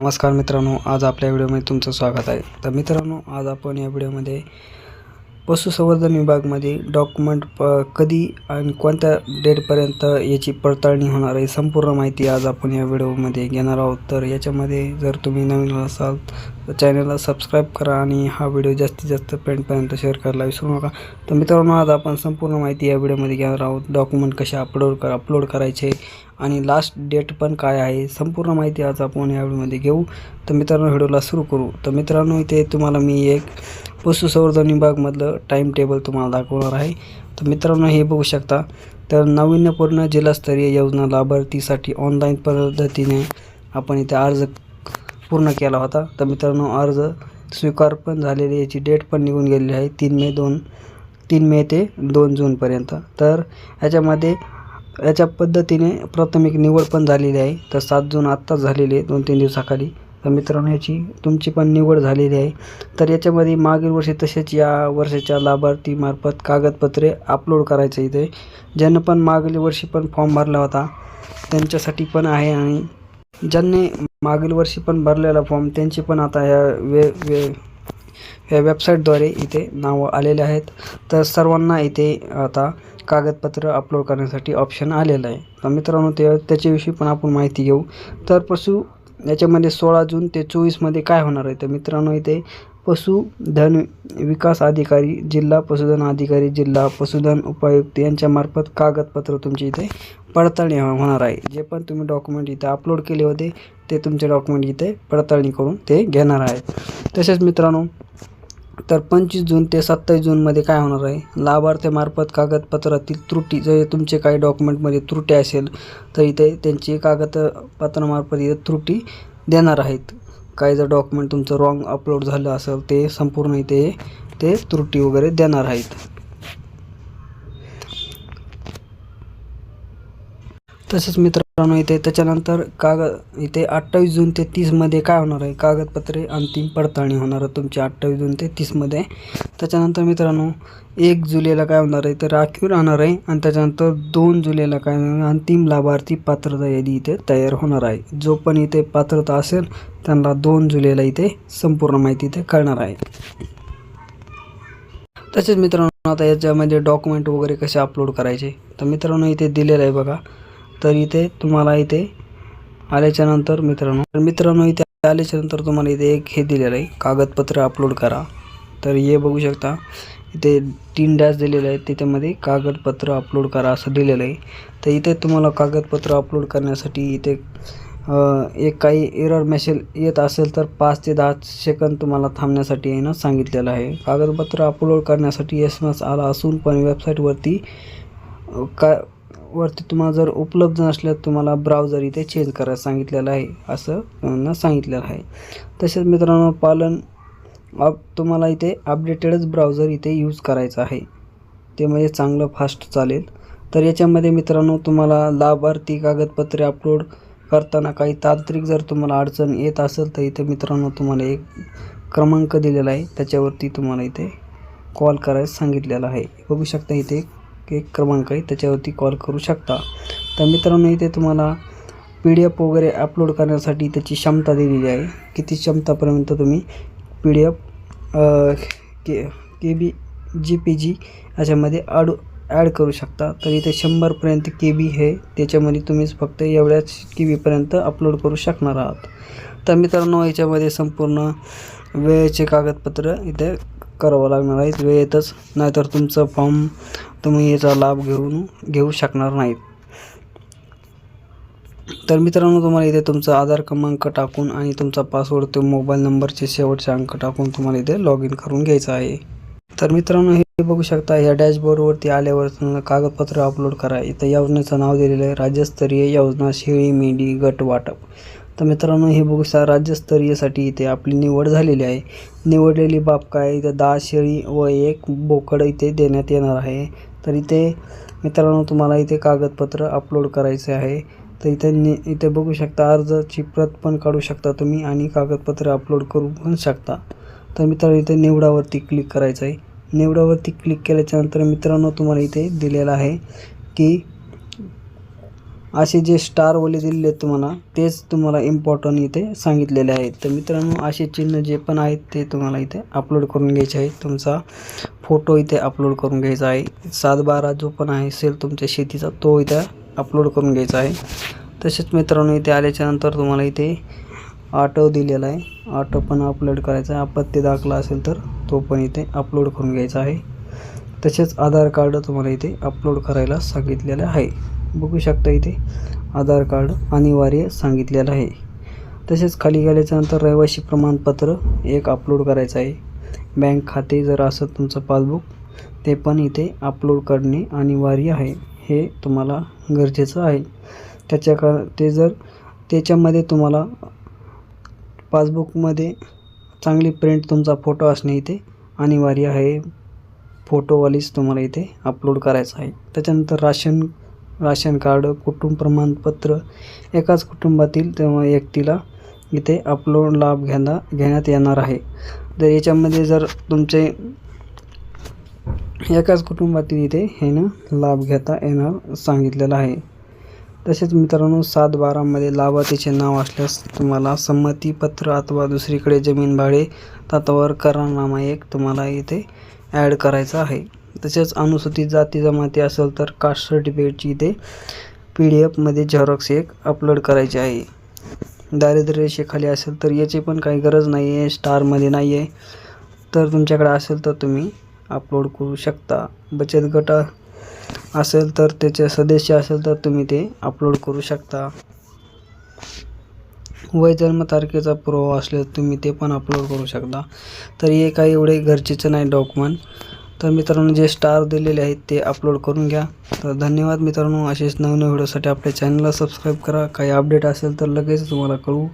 नमस्कार मित्रांनो आज आपल्या व्हिडिओमध्ये तुमचं स्वागत आहे. तर मित्रांनो आज आपण या व्हिडिओमध्ये पशुसंवर्धन विभागमध्ये डॉक्युमेंट प कधी आणि कोणत्या डेटपर्यंत याची पडताळणी होणार आहे संपूर्ण माहिती आज आपण या व्हिडिओमध्ये घेणार आहोत. तर याच्यामध्ये जर तुम्ही नवीन असाल तर चॅनलला सबस्क्राईब करा आणि हा व्हिडिओ जास्तीत जास्त फ्रेंडपर्यंत शेअर करायला विसरू नका. तर मित्रांनो आज आपण संपूर्ण माहिती या व्हिडिओमध्ये घेणार आहोत. डॉक्युमेंट कसे अपलोड कर अपलोड करायचे आणि लास्ट डेट पण काय आहे संपूर्ण माहिती आज आपण या व्हिडिओमध्ये घेऊ. तर मित्रांनो व्हिडिओला सुरू करू. तर मित्रांनो इथे तुम्हाला मी एक पशुसंवर्धन विभागमधलं टाईम टेबल तुम्हाला दाखवणार आहे. तर मित्रांनो हे बघू शकता. तर नाविन्यपूर्ण जिल्हास्तरीय योजना लाभार्थीसाठी ऑनलाईन पद्धतीने आपण इथे अर्ज पूर्ण केला होता. तर मित्रांनो अर्ज स्वीकार पण झालेली याची डेट पण निघून गेलेली आहे तीन मे दोन तीन मे ते दोन जूनपर्यंत तर ह्याच्यामध्ये याच्या पद्धतीने प्राथमिक निवड पण झालेली आहे. तर सात जून आत्ताच झालेली आहे दोन तीन दिवसाखाली. तर मित्रांनो याची तुमची पण निवड झालेली आहे. तर याच्यामध्ये मागील वर्षी तसेच या वर्षाच्या लाभार्थीमार्फत कागदपत्रे अपलोड करायचं इथे. ज्यानं पण मागील वर्षी पण फॉर्म भरला होता त्यांच्यासाठी पण आहे आणि ज्यांनी मागील वर्षी पण भरलेला फॉर्म त्यांची पण आता ह्या वे वे या वेबसाईटद्वारे इथे नावं आलेले आहेत. तर सर्वांना इथे आता कागदपत्र अपलोड करण्यासाठी ऑप्शन आलेलं आहे. तर मित्रांनो ते त्याच्याविषयी पण आपण माहिती घेऊ. तर पशु याच्यामध्ये सोळा जून ते चोवीसमध्ये काय होणार आहे? तर मित्रांनो इथे पशुधन विकास अधिकारी जिल्हा पशुधन अधिकारी जिल्हा पशुधन उपायुक्त यांच्यामार्फत कागदपत्र तुमची इथे पडताळणी हो- होणार आहे. जे पण तुम्ही डॉक्युमेंट इथे अपलोड केले होते ते तुमचे डॉक्युमेंट इथे पडताळणी करून ते घेणार आहेत तसेच मित्रांनो तर पंचवीस जून ते सत्तावीस जूनमध्ये काय होणार आहे? लाभार्थ्यामार्फत कागदपत्रातील त्रुटी जर तुमचे काही डॉक्युमेंटमध्ये त्रुटी असेल तर इथे त्यांची कागदपत्रामार्फत इथे त्रुटी देणार आहेत. काही जर डॉक्युमेंट तुमचं रॉंग अपलोड झालं असेल ते संपूर्ण इथे ते त्रुटी वगैरे देणार आहेत. तसेच मित्रांनो इथे त्याच्यानंतर कागद इथे अठ्ठावीस जून ते तीसमध्ये काय होणार आहे? कागदपत्रे अंतिम पडताळणी होणार आहे तुमची अठ्ठावीस जून ते तीसमध्ये त्याच्यानंतर मित्रांनो एक जुलैला काय होणार आहे? ते राखीव राहणार आहे आणि त्याच्यानंतर दोन जुलैला काय होणार अंतिम लाभार्थी पात्रता यादी इथे तयार होणार आहे. जो पण इथे पात्रता असेल त्यांना दोन जुलैला इथे संपूर्ण माहिती इथे कळणार आहे. तसेच मित्रांनो आता याच्यामध्ये डॉक्युमेंट वगैरे कसे अपलोड करायचे? तर मित्रांनो इथे दिलेलं आहे बघा. तर इथे तुम्हाला इथे आल्याच्यानंतर मित्रांनो तर मित्रांनो इथे आल्याच्यानंतर तुम्हाला इथे एक हे दिलेलं आहे. कागदपत्र अपलोड करा. तर हे बघू शकता इथे तीन डॅश दिलेले आहेत. त्याच्यामध्ये कागदपत्र अपलोड करा असं दिलेलं आहे. तर इथे तुम्हाला कागदपत्र अपलोड करण्यासाठी इथे एक काही एरर मेसेज येत असेल तर पाच ते दहा सेकंद तुम्हाला थांबण्यासाठी येणं सांगितलेलं आहे. कागदपत्र अपलोड करण्यासाठी एस एम एस आला असून पण वेबसाईटवरती का वरती तुम्हाला जर उपलब्ध नसल्यास तुम्हाला ब्राउझर इथे चेंज करायला सांगितलेलं आहे असं त्यांना सांगितलेलं आहे. तसेच मित्रांनो पालन अप तुम्हाला इथे अपडेटेडच ब्राउझर इथे यूज करायचं आहे. ते म्हणजे चांगलं फास्ट चालेल. तर याच्यामध्ये मित्रांनो तुम्हाला लाभार्थी कागदपत्रे अपलोड करताना काही तांत्रिक जर तुम्हाला अडचण येत असेल तर इथे मित्रांनो तुम्हाला एक क्रमांक दिलेला आहे. त्याच्यावरती तुम्हाला इथे कॉल करायला सांगितलेला आहे. बघू शकता इथे एक क्रमांक आहे त्याच्यावरती कॉल करू शकता. तर मित्रांनो इथे तुम्हाला पी डी एफ वगैरे अपलोड करण्यासाठी त्याची क्षमता दिलेली आहे. किती क्षमतापर्यंत तुम्ही P D F K K B G P G याच्यामध्ये ॲड ॲड करू शकता. तर इथे शंभरपर्यंत के बी हे त्याच्यामध्ये तुम्हीच फक्त एवढ्याच के बीपर्यंत अपलोड करू शकणार आहात. तर मित्रांनो याच्यामध्ये संपूर्ण वेळेचे कागदपत्र इथे करावं लागणार आहेत वेळेतच नाहीतर तुमचं फॉर्म तुम्ही याचा लाभ घेऊन घेऊ शकणार नाहीत. तर मित्रांनो तुम्हाला इथे तुमचा आधार क्रमांक टाकून आणि तुमचा पासवर्ड ते मोबाईल नंबरचे शेवटचे अंक टाकून तुम्हाला इथे लॉग इन करून घ्यायचं आहे. तर मित्रांनो हे बघू शकता ह्या डॅशबोर्डवरती आल्यावर तुम्हाला कागदपत्र अपलोड करा. इथं योजनेचं नाव दिलेलं आहे राज्यस्तरीय योजना शेळी मेंढी गट वाटप. तर मित्रांनो हे बघू शकता राज्यस्तरीयसाठी इथे आपली निवड झालेली आहे. निवडलेली बाब काय? इथे दहा शेळी व एक बोकड इथे देण्यात येणार आहे. तर इथे मित्रांनो तुम्हाला इथे कागदपत्र अपलोड करायचे आहे. तर इथे नि इथे बघू शकता अर्जाची प्रत पण काढू शकता तुम्ही आणि कागदपत्र अपलोड करू पण शकता. तर मित्रांनो इथे निवडावरती क्लिक करायचं आहे. निवडावरती क्लिक केल्याच्यानंतर मित्रांनो तुम्हाला इथे दिलेलं आहे की असे जे स्टारवाले दिलेले आहेत तुम्हाला तेच तुम्हाला इम्पॉर्टंट इथे सांगितलेले आहेत. तर मित्रांनो असे चिन्ह जे पण आहेत ते तुम्हाला इथे अपलोड करून घ्यायचे आहे तुमचा फोटो इथे अपलोड करून घ्यायचा आहे. सात बारा जो पण आहे सेल तुमच्या शेतीचा तो इथे अपलोड करून घ्यायचा आहे. तसेच मित्रांनो इथे आल्याच्यानंतर तुम्हाला इथे ऑटो दिलेला आहे. ऑटो पण अपलोड करायचा आहे. आपत्ती दाखला असेल तर तो पण इथे अपलोड करून घ्यायचा आहे. तसेच आधार कार्ड तुम्हाला इथे अपलोड करायला सांगितलेलं आहे. बघू शकता इथे. आधार कार्ड अनिवार्य सांगितलेलं आहे. तसेच खाली गेल्याच्यानंतर रहिवासी प्रमाणपत्र एक अपलोड करायचं आहे. बँक खाते जर असं तुमचं पासबुक ते पण इथे अपलोड करणे अनिवार्य आहे. हे तुम्हाला गरजेचं आहे. त्याच्या का ते जर त्याच्यामध्ये तुम्हाला पासबुकमध्ये चांगली प्रिंट तुमचा फोटो असणे इथे अनिवार्य आहे. फोटोवालीच तुम्हाला इथे अपलोड करायचं आहे. त्याच्यानंतर राशन राशन कार्ड कुटुंब प्रमाणपत्र एकाच कुटुंबातील तेव्हा व्यक्तीला इथे अपलोड लाभ घेता घेण्यात येणार आहे. तर याच्यामध्ये जर तुमचे एकाच कुटुंबातील इथे हे ना लाभ घेता येणार सांगितलेलं आहे. तसेच मित्रांनो सात बारामध्ये लाभार्थीचे नाव असल्यास तुम्हाला संमतीपत्र अथवा दुसरीकडे जमीन भाडे तत्वावर करारनामा एक तुम्हाला इथे ॲड करायचा आहे. तसेच अनुसूचित जाती जमाती असेल तर कास्ट सर्टिफिकेटची इथे पी डी एफमध्ये झेरॉक्स एक अपलोड करायची आहे. दारिद्र्य रेषेखाली असेल तर याची पण काही गरज नाही आहे स्टारमध्ये नाही आहे तर तुमच्याकडे असेल तर तुम्ही अपलोड करू शकता. बचत गट असेल तर त्याचे सदस्य असेल तर तुम्ही ते अपलोड करू शकता. वय जन्मतारखेचा पुरावा असल्यास तुम्ही ते पण अपलोड करू शकता. तर हे काही एवढे गरजेचं नाही डॉक्युमेंट तर मित्रांनो जे स्टार दिलेले आहेत ते अपलोड करून घ्या. तर धन्यवाद मित्रांनो असेच नवनवीन व्हिडिओसाठी आपल्या चॅनलला सबस्क्राईब करा. काही अपडेट असेल तर लगेच तुम्हाला कळवू.